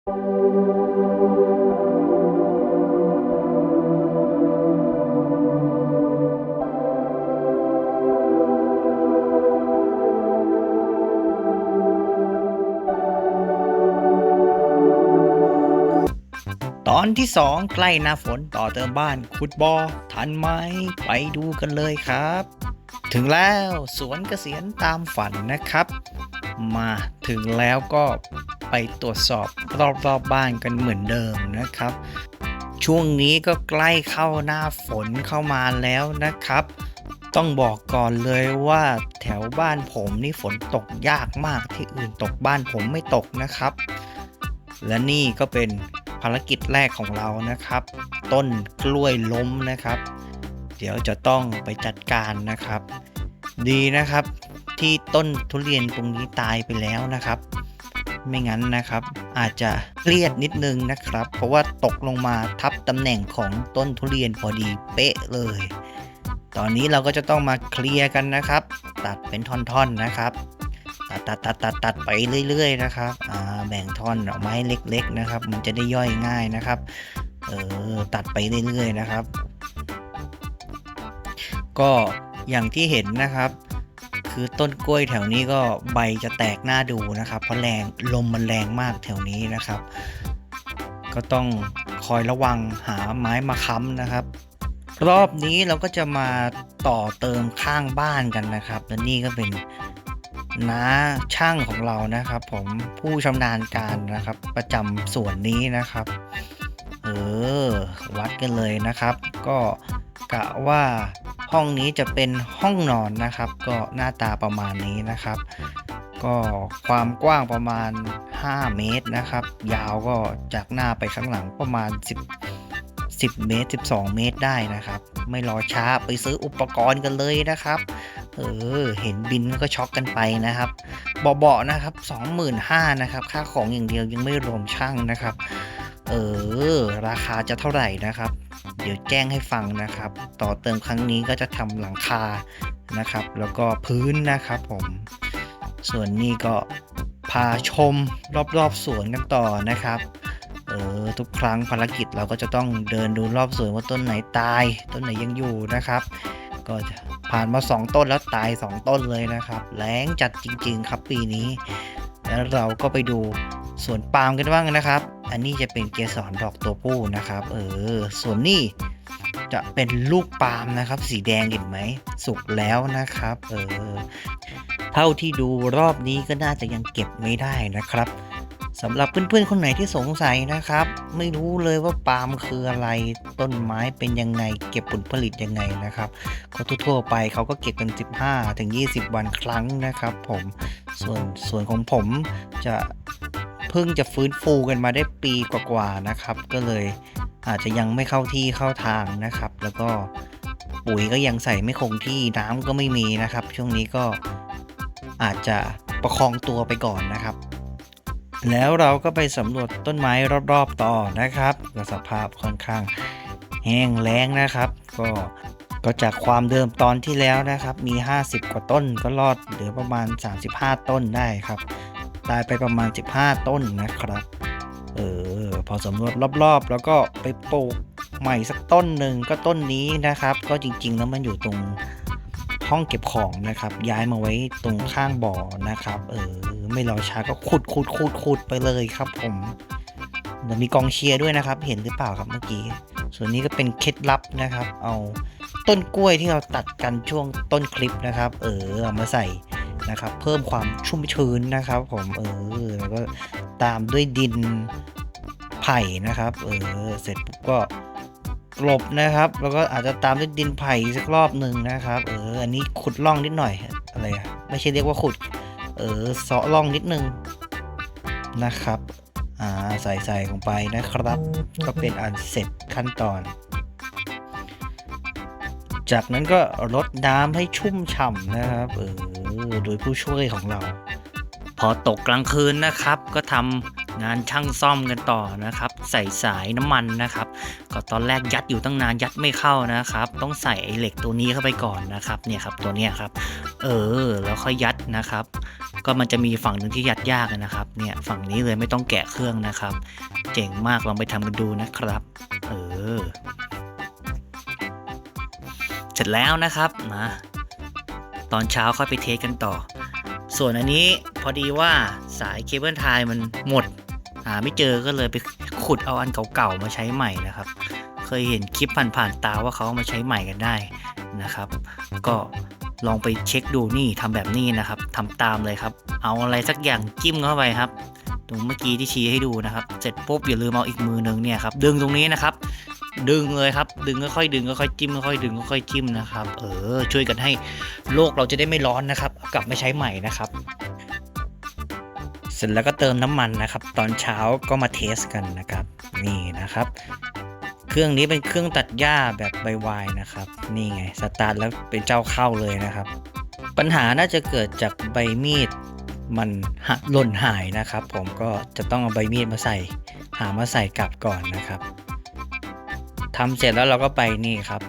ตอนที่ 2 ใกล้หน้าฝนต่อเติมบ้านขุดบอทันไหมไปดูกันเลยครับ ถึงแล้วสวนเกษียณตามฝันนะครับ มาถึงแล้วก็ไปตรวจสอบรอบๆบบ้านกันเหมือนเดิมนะครับ ช่วงนี้ก็ใกล้เข้าหน้าฝนเข้ามาแล้วนะครับ ต้องบอกก่อนเลยว่าแถวบ้านผมนี่ฝนตกยากมากที่อื่นตกบ้านผมไม่ตกนะครับ และนี่ก็เป็นภารกิจแรกของเรานะครับ ต้นกล้วยล้มนะครับ เดี๋ยวจะต้องไปจัดการนะครับ ดีนะครับ ที่ต้นทุเรียนตรงนี้ตายไปแล้วนะครับ ไม่งั้นนะครับอาจจะเครียดนิดนึงนะครับ เพราะว่าตกลงมาทับตำแหน่งของต้นทุเรียนพอดีเป๊ะเลย ตอนนี้เราก็จะต้องมาเคลียร์กันนะครับ ตัดเป็นท่อนๆนะครับตัดตัดตัดตัดตัดไปเรื่อย ๆ นะครับ อ่า แบ่งท่อนออกมาให้เล็ก ๆ นะครับ มันจะได้ย่อยง่ายนะครับ เออ ตัดไปเรื่อย ๆ นะครับ ก็อย่างที่เห็นนะครับ คือต้นกล้วยแถวนี้ก็ใบจะแตกหน้าดูนะครับ เพราะแรงลมมันแรงมากแถวนี้นะครับ ก็ต้องคอยระวังหาไม้มาค้ำนะครับ รอบนี้เราก็จะมาต่อเติมข้างบ้านกันนะครับและนี่ก็เป็นน้าช่างของเรานะครับ ผมผู้ชำนาญการนะครับ ประจำส่วนนี้นะครับ เออวัดกันเลยนะครับ ก็ กะว่าห้องนี้จะเป็นห้องนอนนะครับ ก็หน้าตาประมาณนี้นะครับ ก็ความกว้างประมาณ 5 เมตรนะครับ ยาวก็จากหน้าไปข้างหลังประมาณ 10 10 เมตร 12 เมตรได้นะครับ ไม่รอช้าไปซื้ออุปกรณ์กันเลยนะครับ เออ เห็นบินก็ช็อกกันไปนะครับเบาๆนะครับ 25,000นะครับ ค่าของอย่างเดียวยังไม่รวมช่างนะครับ เออ ราคาจะเท่าไหร่นะครับ เดี๋ยวแจ้งให้ฟังนะครับ ต่อเติมครั้งนี้ก็จะทำหลังคานะครับ แล้วก็พื้นนะครับผม ส่วนนี้ก็พาชมรอบๆสวนกันต่อนะครับเออทุกครั้งภารกิจเราก็จะต้องเดินดูรอบสวนว่าต้นไหนตาย ต้นไหนยังอยู่นะครับ ก็จะผ่านมา 2 ต้นแล้วตาย 2 ต้นเลยนะครับแรงจัดจริง ๆ ครับปีนี้ แล้วเราก็ไปดูสวนปาล์มกันบ้างนะครับ อันนี้จะเป็นเกสรดอกตัวผู้นะครับ เออ ส่วนนี้จะเป็นลูกปาล์มนะครับ สีแดงเห็นไหม สุกแล้วนะครับ เออ เท่าที่ดูรอบนี้ก็น่าจะยังเก็บไม่ได้นะครับสำหรับเพื่อนๆ คนไหนที่สงสัยนะครับ ไม่รู้เลยว่าปาล์มคืออะไรต้นไม้เป็นยังไง เก็บผลผลิตยังไงนะครับก็ทั่วๆไปเขาก็เก็บกัน 15 ถึง 20 วันครั้งนะครับ ผมส่วนส่วนของผมจะ เพิ่งจะฟื้นฟูกันมาได้ปีกว่าๆนะครับ ก็เลยอาจจะยังไม่เข้าที่เข้าทางนะครับ แล้วก็ปุ๋ยก็ยังใส่ไม่คงที่น้ำก็ไม่มีนะครับ ช่วงนี้ก็อาจจะประคองตัวไปก่อนนะครับ แล้วเราก็ไปสำรวจต้นไม้รอบๆต่อนะครับก็สภาพค่อนข้างแห้งแล้งนะครับ ก็ก็จากความเดิมตอนที่แล้วนะครับ มี 50 กว่าต้นก็รอดเหลือประมาณ 35 ต้นได้ครับ ตายไปประมาณ 15 ต้นนะครับ เออ พอสำรวจรอบๆ แล้วก็ไปปลูกใหม่สักต้นหนึ่งก็ต้นนี้นะครับ ก็จริงๆ แล้วมันอยู่ตรงห้องเก็บของนะครับ ย้ายมาไว้ตรงข้างบ่อนะครับ เออ ไม่รอช้าก็ขุดขุดขุดขุดไปเลยครับผมเดี๋ยวมีกองเชียร์ด้วยนะครับ เห็นหรือเปล่าครับเมื่อกี้ ส่วนนี้ก็เป็นเคล็ดลับนะครับ เอาต้นกล้วยที่เราตัดกันช่วงต้นคลิปนะครับ เออเอามาใส่ นะครับ เพิ่มความชุ่มชื้นนะครับผมเออแล้วก็ตามด้วยดินไผ่นะครับเออเสร็จปุ๊บก็กลบนะครับ แล้วก็อาจจะตามด้วยดินไผ่สักรอบหนึ่งนะครับเอออันนี้ขุดร่องนิดหน่อยอะไรไม่ใช่เรียกว่าขุดเออเซาะร่องนิดนึงนะครับอ่าใส่ใส่ลงไปนะครับ ก็เป็นอันเสร็จขั้นตอน จากนั้นก็รดน้ำให้ชุ่มฉ่ำนะครับเออโดยผู้ช่วยของเรา พอตกกลางคืนนะครับ ก็ทำงานช่างซ่อมกันต่อนะครับ ใส่สายน้ำมันนะครับ ก็ตอนแรกยัดอยู่ตั้งนานยัดไม่เข้านะครับ ต้องใส่ไอ้เหล็กตัวนี้เข้าไปก่อนนะครับ เนี่ยครับตัวเนี้ยครับ เออแล้วค่อยยัดนะครับ ก็มันจะมีฝั่งหนึ่งที่ยัดยากนะครับ เนี่ยฝั่งนี้เลยไม่ต้องแกะเครื่องนะครับ เจ๋งมากลองไปทำกันดูนะครับ เออ ร็จแล้วนะครับมาตอนเช้าค่อยไปเทสกันต่อ ส่วนอันนี้พอดีว่าสายเคเบิลไทยมันหมดหาไม่เจอก็เลยไปขุดเอาอันเก่าๆมาใช้ใหม่นะครับ เคยเห็นคลิปผ่านๆตาว่าเขามาใช้ใหม่กันได้นะครับ ก็ลองไปเช็คดูนี่ทำแบบนี้นะครับทำตามเลยครับ เอาอะไรสักอย่างจิ้มเข้าไปครับ ตรงเมื่อกี้ที่ชี้ให้ดูนะครับ เสร็จปุ๊บอย่าลืมเอาอีกมือหนึงเนี่ยครับดึงตรงนี้นะครับ ดึงเลยครับ ดึงค่อยๆดึงค่อยๆจิ้มค่อยๆดึงค่อยๆจิ้มนะครับ เออ ช่วยกันให้โลกเราจะได้ไม่ร้อนนะครับ กลับมาใช้ใหม่นะครับ เสร็จแล้วก็เติมน้ำมันนะครับ ตอนเช้าก็มาเทสกันนะครับ นี่นะครับ เครื่องนี้เป็นเครื่องตัดหญ้าแบบใบวายนะครับ นี่ไงสตาร์ทแล้วเป็นเจ้าเข้าเลยนะครับ ปัญหาน่าจะเกิดจากใบมีดมันหักหล่นหายนะครับ ผมก็จะต้องเอาใบมีดมาใส่ หามาใส่กลับก่อนนะครับ ทำเสร็จแล้วเราก็ไปนี่ครับ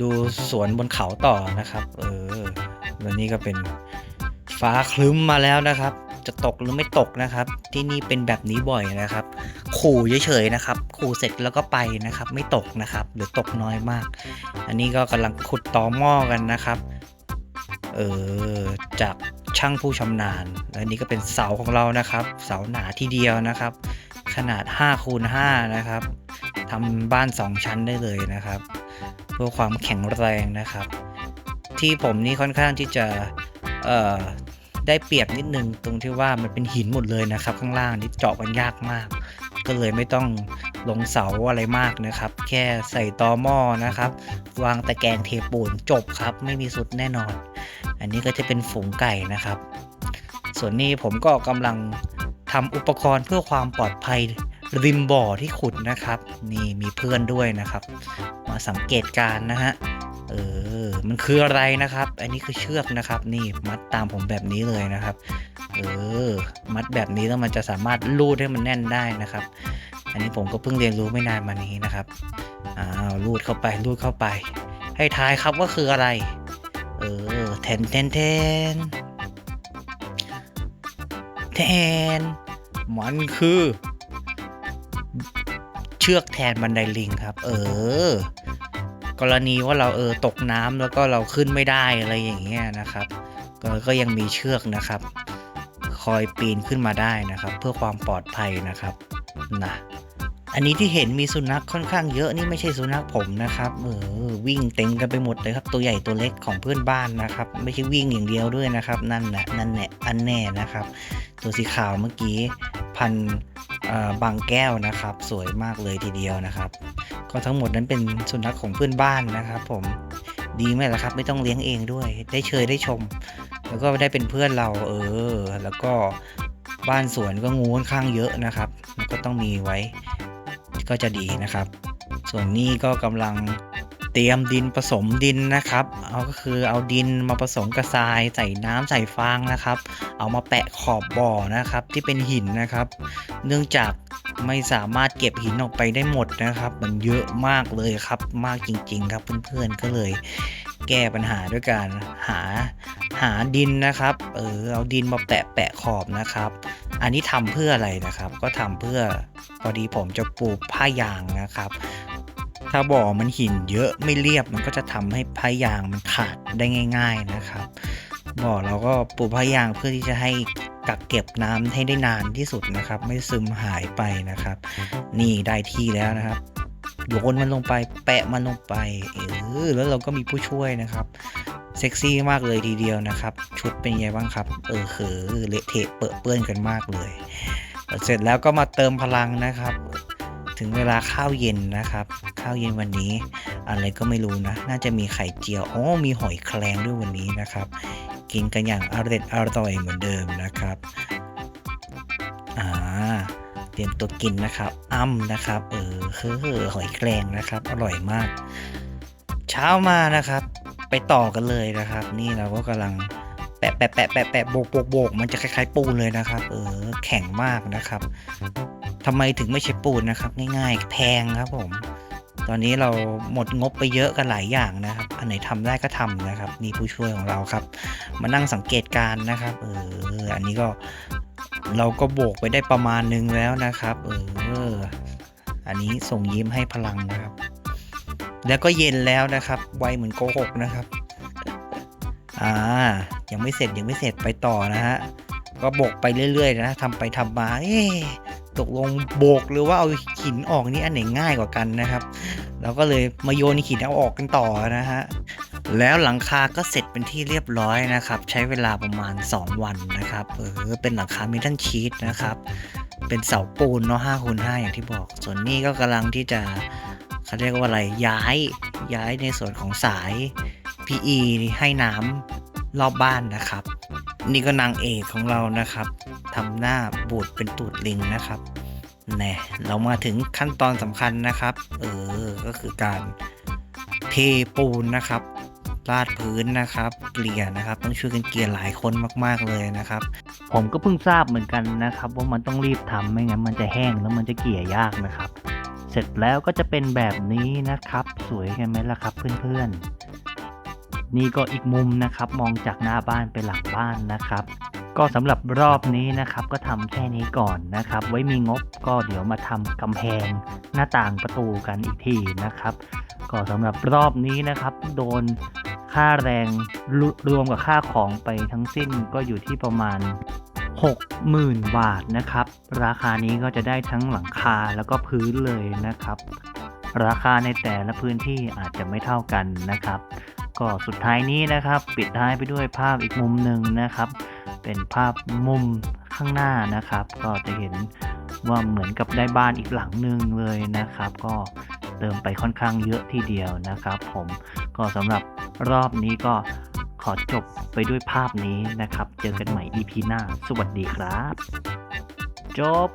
ดูสวนบนเขาต่อนะครับ เออวันนี้ก็เป็นฟ้าคลึ้มมาแล้วนะครับ จะตกหรือไม่ตกนะครับ ที่นี่เป็นแบบนี้บ่อยนะครับ ขู่เฉยๆนะครับ ขู่เสร็จแล้วก็ไปนะครับ ไม่ตกนะครับ หรือตกน้อยมาก อันนี้ก็กำลังขุดต่อหม้อกันนะครับเออจากช่างผู้ชำนาญ และนี่ก็เป็นเสาของเรานะครับ เสาหนาทีเดียวนะครับ ขนาด5คูณ5นะครับ ทำบ้าน 2 ชั้นได้เลยนะครับ เพื่อความแข็งแรงนะครับ ที่ผมนี่ค่อนข้างที่จะเอ่อได้เปรียบนิดนึงตรงที่ว่ามันเป็นหินหมดเลยนะครับ ข้างล่างนี่เจาะกันยากมาก ก็เลยไม่ต้องลงเสาอะไรมากนะครับ แค่ใส่ตอหม้อนะครับ วางตะแกรงเทปูนจบครับ ไม่มีสุดแน่นอน อันนี้ก็จะเป็นฝูงไก่นะครับ ส่วนนี้ผมก็กำลังทำอุปกรณ์เพื่อความปลอดภัย ริมบ่อที่ขุดนะครับ นี่มีเพื่อนด้วยนะครับ มาสังเกตการนะฮะเออมันคืออะไรนะครับ อันนี้คือเชือกนะครับ นี่มัดตามผมแบบนี้เลยนะครับ เออ มัดแบบนี้แล้วมันจะสามารถลูดให้มันแน่นได้นะครับ อันนี้ผมก็เพิ่งเรียนรู้ไม่นานมานี้นะครับอ้าวลูดเข้าไปลูดเข้าไป ให้ทายครับว่าคืออะไร เออแทนแทนแทนแทนมันคือ ชือกแทนบันไดลิงครับ เออ กรณีว่าเราเออตกน้ำแล้วก็เราขึ้นไม่ได้อะไรอย่างเงี้ยนะครับ ก็ก็ยังมีเชือกนะครับ คอยปีนขึ้นมาได้นะครับ เพื่อความปลอดภัยนะครับนะอันนี้ที่เห็นมีสุนัขค่อนข้างเยอะนี่ไม่ใช่สุนัขผมนะครับเออวิ่งเต็มกันไปหมดเลยครับ ตัวใหญ่ตัวเล็กของเพื่อนบ้านนะครับ ไม่ใช่วิ่งอย่างเดียวด้วยนะครับ นั่นแหละนั่นแหละอันแน่นะครับ ตัวสีขาวเมื่อกี้พัน บางแก้วนะครับ สวยมากเลยทีเดียวนะครับ ก็ทั้งหมดนั้นเป็นสุนัขของเพื่อนบ้านนะครับ ผมดีไหมล่ะครับ ไม่ต้องเลี้ยงเองด้วย ได้เชยได้ชม แล้วก็ได้เป็นเพื่อนเรา เออ แล้วก็บ้านสวนก็งูค่อนข้างเยอะนะครับก็ต้องมีไว้ก็จะดีนะครับ ส่วนนี้ก็กำลัง ตรียมดินผสมดินนะครับ เอาก็คือเอาดินมาผสมกับทรายใส่น้ำใส่ฟางนะครับ เอามาแปะขอบบ่อนะครับ ที่เป็นหินนะครับ เนื่องจากไม่สามารถเก็บหินออกไปได้หมดนะครับ มันเยอะมากเลยครับมากจริง ๆ ครับเพื่อนๆก็เลยแก้ปัญหาด้วยการหาหาดินนะครับ เออเอาดินมาแปะแปะขอบนะครับ อันนี้ทำเพื่ออะไรนะครับ ก็ทำเพื่อพอดีผมจะปลูกผ้ายางนะครับ ถ้าบ่อมันหินเยอะไม่เรียบมันก็จะทำให้ผ้ายางมันขาดได้ง่าย ๆนะครับ บ่อเราก็ปลูกผ้ายางเพื่อที่จะให้กักเก็บน้ำให้ได้นานที่สุดนะครับ ไม่ซึมหายไปนะครับ นี่ได้ที่แล้วนะครับโยนมันลงไปแปะมันลงไปเออแล้วเราก็มีผู้ช่วยนะครับเซ็กซี่มากเลยทีเดียวนะครับ ชุดเป็นไงบ้างครับ เออเขอเละเทะเปื้อนเปื้อนกันมากเลย เสร็จแล้วก็มาเติมพลังนะครับ ถึงเวลาข้าวเย็นนะครับ ข้าวเย็นวันนี้ อะไรก็ไม่รู้นะ น่าจะมีไข่เจียวอ๋อมีหอยแครงด้วยวันนี้นะครับ กินกันอย่างอร่อยอร่อยเหมือนเดิมนะครับอ่าเตรียมตัวกินนะครับ อ้ำนะครับ เออเฮ้อหอยแครงนะครับ อร่อยมาก เช้ามานะครับ ไปต่อกันเลยนะครับ นี่เราก็กำลังแปะแปะแปะแปะแปะโบกโบกโบกมันจะคล้ายๆปูนเลยนะครับ เออ แข็งมากนะครับ ทำไมถึงไม่ใช่ปูนนะครับ ง่ายๆ แพงครับผม ตอนนี้เราหมดงบไปเยอะกันหลายอย่างนะครับ อันไหนทำได้ก็ทำนะครับนี่ผู้ช่วยของเราครับ มานั่งสังเกตการนะครับเอออันนี้ก็เราก็โบกไปได้ประมาณนึงแล้วนะครับเอออันนี้ส่งยิ้มให้พลังนะครับ แล้วก็เย็นแล้วนะครับ ไวเหมือนโกหกนะครับอ่ายังไม่เสร็จยังไม่เสร็จไปต่อนะฮะก็บกไปเรื่อยๆนะทำไปทำมา เอ๊ ตกลงโบกหรือว่าเอาหินออกนี่อันไหนง่ายกว่ากันนะครับ เราก็เลยมาโยนหินเอาออกกันต่อนะฮะแล้วหลังคาก็เสร็จเป็นที่เรียบร้อยนะครับ ใช้เวลาประมาณ 2 วันนะครับเออเป็นหลังคาเมทัลชีตนะครับ เป็นเสาปูนเนาะ5คูณ5อย่างที่บอก ส่วนนี้ก็กำลังที่จะเขาเรียกว่าอะไรย้ายย้ายในส่วนของสาย PE ให้น้ำรอบบ้านนะครับ นี่ก็นางเอกของเรานะครับ ทำหน้าบูดเป็นตูดลิงนะครับแน่เรามาถึงขั้นตอนสำคัญนะครับ เออ ก็คือการเทปูนนะครับราดพื้นนะครับเกลี่ยนะครับ ต้องช่วยกันเกลี่ยหลายคนมาก ๆเลยนะครับ ผมก็เพิ่งทราบเหมือนกันนะครับ ว่ามันต้องรีบทำไม่งั้นมันจะแห้งแล้วมันจะเกลี่ยยากนะครับ เสร็จแล้วก็จะเป็นแบบนี้นะครับ สวยกันไหมล่ะครับเพื่อนๆนี่ก็อีกมุมนะครับ มองจากหน้าบ้านไปหลังบ้านนะครับ ก็สำหรับรอบนี้นะครับก็ทำแค่นี้ก่อนนะครับ ไว้มีงบก็เดี๋ยวมาทำกำแพงหน้าต่างประตูกันอีกทีนะครับ ก็สำหรับรอบนี้นะครับ โดนค่าแรงรรวมกับค่าของไปทั้งสิ้นก็อยู่ที่ประมาณ 60,000 บาทนะครับ ราคานี้ก็จะได้ทั้งหลังคาแล้วก็พื้นเลยนะครับ ราคาในแต่ละพื้นที่อาจจะไม่เท่ากันนะครับ ก็สุดท้ายนี้นะครับ ปิดท้ายไปด้วยภาพอีกมุมหนึ่งนะครับ เป็นภาพมุมข้างหน้านะครับ ก็จะเห็นว่าเหมือนกับได้บ้านอีกหลังหนึ่งเลยนะครับ ก็เติมไปค่อนข้างเยอะทีเดียวนะครับ ผมก็สำหรับรอบนี้ก็ขอจบไปด้วยภาพนี้นะครับ เจอกันใหม่ EP หน้า สวัสดีครับ จบ